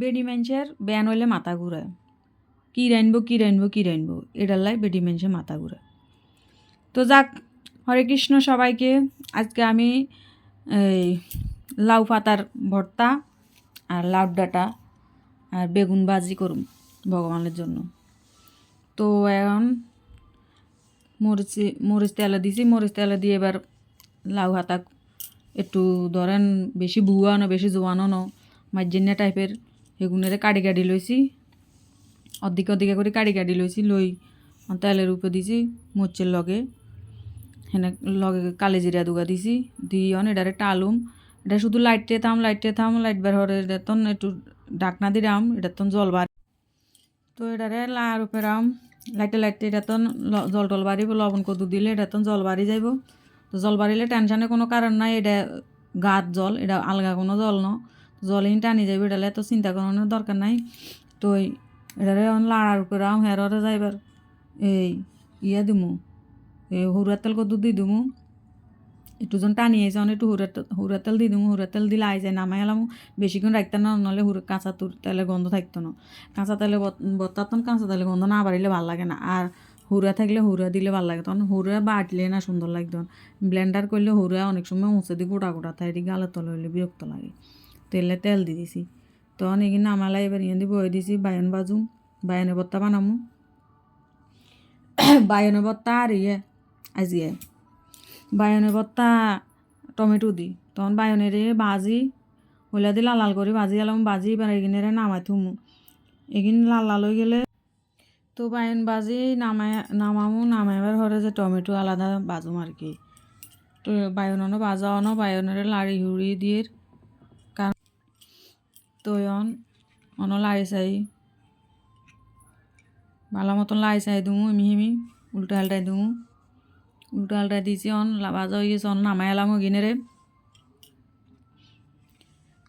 বেডি মানুষের ব্যান হইলে মাথা ঘুরায়। কি রানবো কি রানবো কি রানবো, এটার লাই বেডি মানুষের মাথা ঘুরায়। তো যাক, হরে কৃষ্ণ সবাইকে, আজকে আমি এই লাউ পাতার ভর্তা আর লাউ ডাঁটা আর বেগুন ভাজি করুম ভগবানের জন্য। তো এখন মরিচ মরিচ তেলে দিছি, মরিচ তেলে দিয়ে এবার লাউ হাতা একটু ধরেন বেশি বুয়া না বেশি জোয়ানো ন মার্জিনিয়া টাইপের সেগুনেরে কাটি কাটি লইছি। অর্ধেক অর্ধেক করে কাটি কাটি লইছি, লই তেলের উপরে দিছি মরিচের লগে। হেনে লগে কালি জিরা দুগা দিছি, দিয়ে অন এটারে টালুম। এটা শুধু লাইটে থাম লাইটে থাম লাইট বের হরে এটা তন একটু ডাকনা দিরাম, এটা তন জল বার তো এটারে লার উপেরাম লাইটে লাইটে এটা তন জল টল বাড়িব, লবণ কদু দিলে এটা তন জল বাড়ি যাইব। তো জল বাড়িলে টেনশনের কোনো কারণ নাই, এটা গাত জল, এটা আলগা কোনো জল ন। জলহীন টানি যাইব এটালে তো চিন্তা করানোর দরকার নাই। তো এটারে লাড়ার উপেরাম হেররে যাইবার। এই ইয়া দিমু, এই হুরার তেল কত দি দিমু। একটু জন টানি আইসে অনেক একটু হুরার হুরার তেল দি দিমু হুরার তেল দিলে আই যায়, নামাই এলাম বেশিক্ষণ রাখতে না নাহলে হুর কাঁচা তুর তেলে গন্ধ থাকতো না। কাঁচা তেলে বত্তাতন কাঁচা তেলে গন্ধ না বাড়িলে ভালো লাগে না। আর হুরা থাকলে হুরা দিলে ভালো লাগে, তখন হুরা বাটলে না সুন্দর লাগতো। ব্লেন্ডার করলে হুরা অনেক সময় উঁচে দিয়ে গোটা গোটা, তাই গালে তলে হইলে বিরক্ত লাগে। তেলে তেল দি দিছি। তখন এগিয়ে নামালাই এবার ইয়ে বয়ে দিছি, বায়ন বাজুম বায়নের বত্তা বানামু। বায়নের বত্তা আর ইয়ে আজিয়ে। বায়নের বত্তা টমেটো দি, তখন বায়নের ভাজি, হইলা দি লাল লাল করে ভাজি এলাম, ভাজি এবার এগিনে নামাই থুমু। এগিন লাল লাল হয়ে গেলে তো বায়ন বাজি নামাই, নামামু নামাইবার হরে যে টমেটো আলাদা বাজুম আর কি। তো বায়নও বাজা অনো বায়নের লাড়ি হুড়ি দিয়ে। তো অন লাড়ি চাই। ভালো মতন লাই চাই দিমু মিহি উল্টা আল্টাই দিমু উল্টা আল্টাই দিছি অন ভাজা হয়ে গেছে অন নামাই এলাম গিনেরে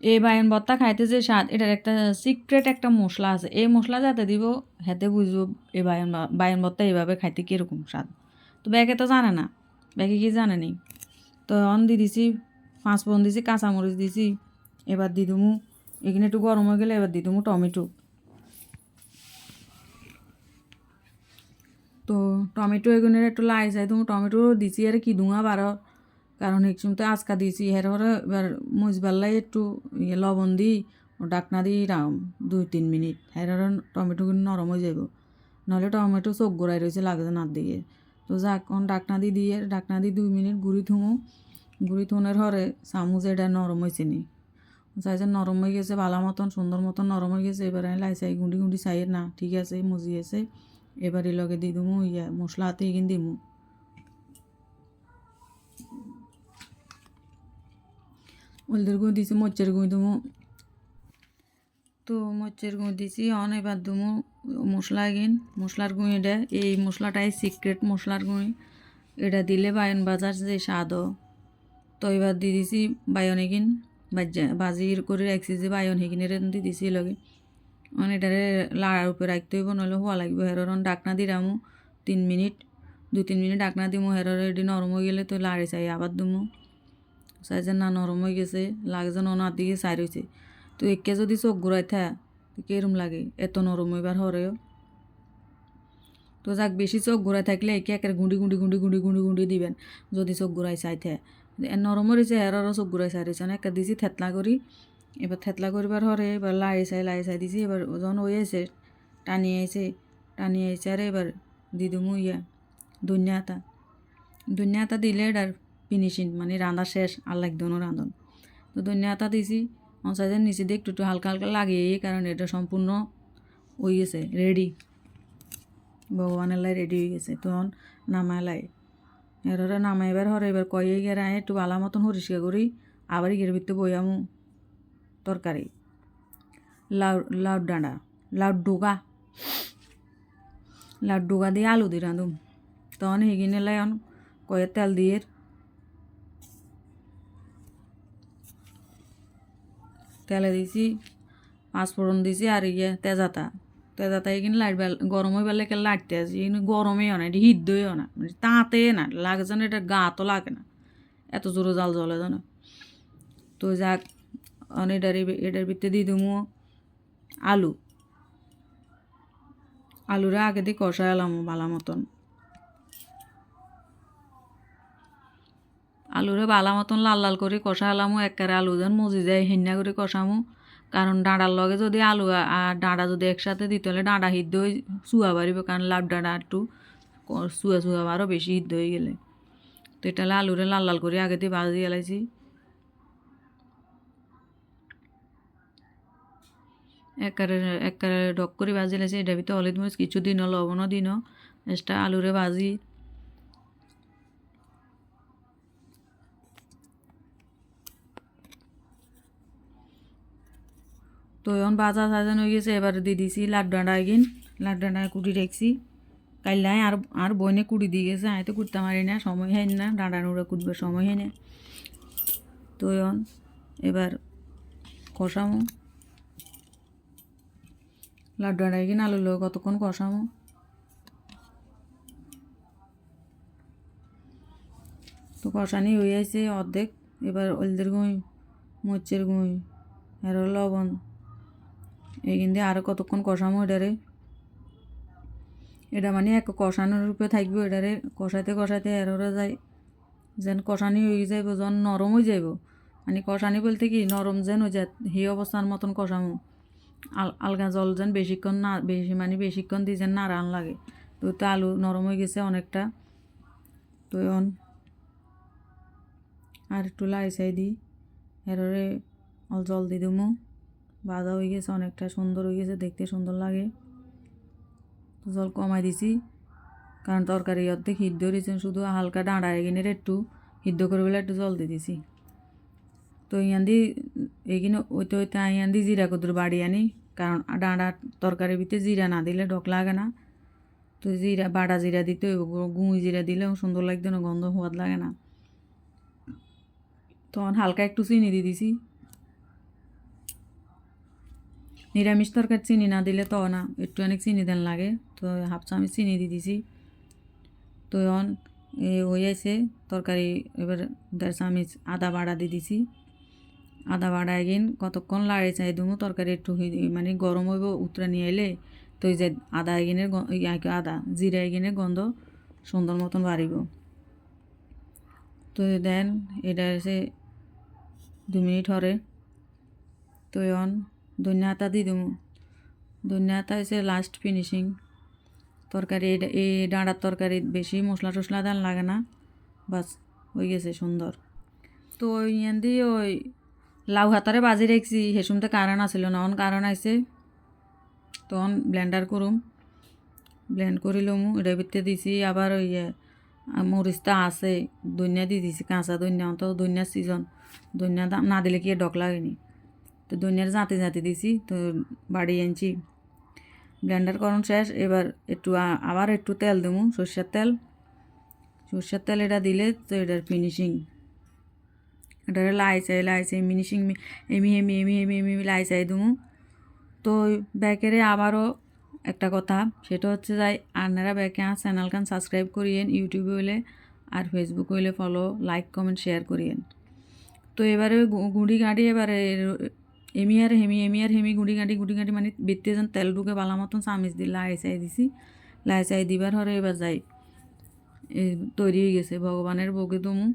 এই বায়ন ভর্তা খাইতে যে স্বাদ এটার একটা সিক্রেট একটা মশলা আছে। এই মশলা যাতে দিব, হেতে বুঝব এই বায়ন বায়ন ভর্তা এইভাবে খাইতে কীরকম স্বাদ তো ব্যাগে তো জানে না? ব্যাগে কি জানে নি? তো অন দি দিছি, পাঁচ ফোড়ন দিছি কাঁচামরিচ দিছি এবার দি দিমু এখানে একটু গরম হয়ে গেলে এবার দি দিমু টমেটো। তো টমেটো এগুনের একটু লাই চাই তুমি টমেটো দিছি আর কি দুঙা বারো। কারণ এক সময় তো আজকা দিছি হের হরে এবার মজবাল্লাই একটু ইয়ে লবণ দিই, ও ডাকনা দিই রাম, দুই তিন মিনিট হরে টমেটো নরম হয়ে যাব নাহলে টমেটো চোখ গোড়াই রয়েছে লাগছে না দিকে তো যাক অন ডাকনা দি দিয়ে, ডাকনা দি দুই মিনিট গুড়ি থুমো গুড়ি থুনের হরে চামচ এটা নরম হয়েছে নি। চাইছে নরম হয়ে গেছে ভালো মতন সুন্দর মতন নরম হয়ে গেছে এবার আমি লাই চাই গুঁড়ি গুঁড়ি চাই না, ঠিক আছে, মজি আছে। এবারে লগে দি দিমু, ইয়া মশলা হাতে এগিন দিমু। হলদের গুঁড়ি দিছি মরিচের গুঁড়ি দিমু। তো মরিচের গুঁড়ি দিছি, অন এবার দিমু মশলা এগিন মশলার গুঁড়ি এটা এই মশলাটাই সিক্রেট মশলার গুঁড়ি। এটা দিলে বায়ন বাজার যে স্বাদ। তো এবার দি দিছি বায়ন এগিন বাজা করে রাখছি যে বায়ন হেগিনের দি দিছি লগে। মানে এটারে লাড়ার উপরে রাখতে হইব নইলে হওয়া লাগবে। হেরন ডাকনা দিরামু তিন মিনিট, দুই, তিন মিনিট ডাকনা দিমু। হেরর এটি নরম হয়ে গেলে তো লাড়ে চাই আবার চাই যে না নরম হয়ে গেছে লাগছে ননার দিকে চাই রয়েছে তো একে যদি চোখ ঘুরাই থা কেরম লাগে। এত নরম হইবার হরেও তো যাক বেশি চোখ ঘুরাই থাকলে একে একের গুঁড়ি গুঁড়ি গুঁড়ি গুঁড়ি গুঁড়ি গুঁড়ি দিবেন। যদি চোখ ঘুরাই চাই থা। নরম হয়েছে হেররও চোখ ঘুরাই রয়েছে অনেক দিছি থেতলা করি এবার থেতলা করিবার হরে এবার লাই চাই লাই চাই দিছি এবার ওজন হয়ে আছে, টানি আইছে টানি আইছে আর এবার দি দিমু ইয়া, ধনিয়া আতা দিলে এটার ফিনিশিং মানে রান্না শেষ আর লাগতো না রাঁধন তো আতা দিছি অনসাইজের নিচে দিয়ে একটু হালকা হালকা লাগিয়ে কারণ এটা সম্পূর্ণ হয়ে গেছে রেডি ভগবানের লাই রেডি হয়ে গেছে তখন নামায় লাই এররে নামাইবার হরে এবার কয়ে গেরা, একটু ভালো মতন হরিষ্কার করি, আবার গের ভিতরে বইয়ামু তরকারি। লাউ লাউ ডাঁড়া লাউ ডোগা লাউ ডোগা দিয়ে আলু দিয়ে রাঁধুম। তখন হেগিনে লাই অন কয়ে তেল দিয়ে তেলে দিছি পাঁচ পাঁচফোড়ন দিছি আর ইয়ে তেজাতা। তেজাতা এখানে লাইট বেল গরম হয়ে বেলা কেন লাইটতে আছে এখানে গরমেও না এটি হিদ্ধও না মানে তাঁতে না, লাগে যেন এটা গা তো লাগে না এত জোরে জাল জ্বলে যেন তো যাক এটার এটার ভিতরে দিয়ে দিমু, আলু। আলুরা আগে দিয়ে কষায় এলাম ভালো মতন। আলুরে বালা মতন লাল লাল করে কষালামো একবারে আলু যেন মজি যায় হিন্না করে কষামো। কারণ ডাঁড়ার লগে যদি আলু আর ডাঁড়া যদি একসাথে দিতে হলে ডাঁড়া সিদ্ধ হয়ে চুয়া বাড়িব। কারণ লাভ ডাঁড়া একটু চুয়া চুয়া আরও বেশি সিদ্ধ হয়ে গেলে। তো এটা আলুরে লাল লাল করে আগে দিয়ে ভাজি এলাইছি। একবারে একবারে ডক করে ভাজি এলাইছি। এটা ভিতরে হলুদ মরিচ, কিছু দিনও লবণও দিনও। এক্সট্রা আলুরে ভাজি। তো এখন বাজা সাজানো হয়ে গেছে, এবার দিয়ে দিছি লাড্ডু ডাঁডা এগিন। লাড্ডু ডাঁডা কুটি রেখছি। কাইলাই আর আর বইনে কুটি দিয়ে গেছে, আমি তো কুটতে পারি না, সময় হয় না ডাঁডা নুড়া কুটবে, সময় হয় না। তো এখন এবার কষামো। লাড্ডু ডাঁডা এগিন আলু লোক কতক্ষণ কষামো। তো কষানি হয়ে আছে অর্ধেক, এবার হলদের গুঁই মরিচের গুঁই আর লবণ। এইখান দিয়ে আরও কতক্ষণ কষামো এটারে এটা মানে এক কষানোর রূপে থাকবে এটারে কষাইতে কষাইতে এররা যায়। যেন কষানি হয়ে যাইব যেন নরম হয়ে যাইব মানে কষানি বলতে কি নরম যেন হয়ে যায়, সেই অবস্থার মতন কষামো। আল আলগা জল যেন বেশিক্ষণ না বেশি মানে বেশিক্ষণ দিয়ে যেন নাড়ান লাগে। তো তো আলু নরম হয়ে গেছে অনেকটা। তো এখন আর একটু লাই চাই দিই অল জল দিয়ে দেবো বাজা হয়ে গেছে, অনেকটা সুন্দর হয়ে গেছে, দেখতে সুন্দর লাগে। জল কমাই দিছি, কারণ তরকারি অর্ধেক সিদ্ধ দিয়েছেন শুধু হালকা ডাঁড়া এগিনের একটু সিদ্ধ করে বলে একটু জল দিয়ে দিছি। তো ইয়ান দি এগিনে ওইতে ওইতে ইয়ান দি জিরা কদুর বাড়ি আনি, কারণ ডাঁড়া তরকারির ভিতরে জিরা না দিলে ডক লাগে না। তো জিরা বাড়া জিরা দিতে গুঁই জিরা দিলেও সুন্দর লাগতো না, গন্ধ হওয়াদ লাগে না। তখন হালকা একটু চিনি দিয়ে দিছি। নিরামিষ তরকারি চিনি না দিলে তো না, একটু অনেক চিনি দেন লাগে। তো হাফ চামচ চিনি দিয়ে দিছি। তো এ হয়ে আছে তরকারি, এবার দেড় চামচ আদা বাড়া দিয়ে দিছি। আদা বাড়া এগিন কতক্ষণ লাড়ে চাই দুমু তরকারি একটু মানে গরম হইব উতরা নিয়ে এলে, তো যে আদা এগিনের আদা, জিরা এগিনের গন্ধ সুন্দর মতন বাড়িব। তো দেন, এটা এসে দু মিনিট হরে। তো এখন ধনিয়া আতা দিয়ে দেবো ধনিয়া আতা হচ্ছে লাস্ট ফিনিশিং তরকারি এই ডাঁড়ার তরকারি বেশি মশলা টশলা দেন লাগে না। বাস হয়ে গেছে সুন্দর তো ইয়ান দিয়ে ওই লাউ হাতারে বাজি রেখছি হেসুমতে কারণ আসিল না। অন কারণ আইছে তখন ব্লেন্ডার করুম ব্লেন্ড করে লমু এটার ভিতরে দিছি। আবার ওই মরিচটা আছে দইনা দিয়ে দিছি, কাঁচা দইনা তো দইনার সিজন দা- না দিলে কি ডক লাগেনি। তো দইনার জাঁতে জাঁতে দিছি। তো বাড়ি আনছি। ব্লেন্ডার করুন শেষ। এবার একটু আবার একটু তেল দেবো, সর্ষের তেল। সর্ষের তেল এটা দিলে তো এটার ফিনিশিং এটারে লাই চাই লাই চাই ফিনিশিং এমি এমি এমি এমি এমি এমি লাই চাই দেবো। তো ব্যাকেরে আবারও একটা কথা, সেটা হচ্ছে যাই, আপনারা ব্যাকে আমার চ্যানেলখান সাবস্ক্রাইব করিয়েন ইউটিউবে হইলে আর ফেসবুক হইলে ফলো লাইক কমেন্ট শেয়ার করিয়েন। তো এবারে গুঁড়ি গাঁড়ি এবারে এমি আর হেমি, এমি আর হেমি গুঁড়ি গাঁটি গুঁড়ি গাঁটি মানে বেতে যেন তেল ঢুকে বালা মতন চামিচ দি লাই চাই দিছি। লাই চাই দিবার হরে এবার যাই। তৈরি হয়ে গেছে। ভগবানের বগে দমু।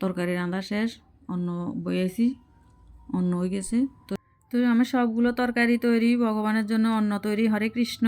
তরকারি রাঁধা শেষ। অন্ন বইয়েছি অন্ন হয়ে গেছে। তো তো আমার সবগুলো তরকারি তৈরি। ভগবানের জন্য অন্ন তৈরি। হরে কৃষ্ণ।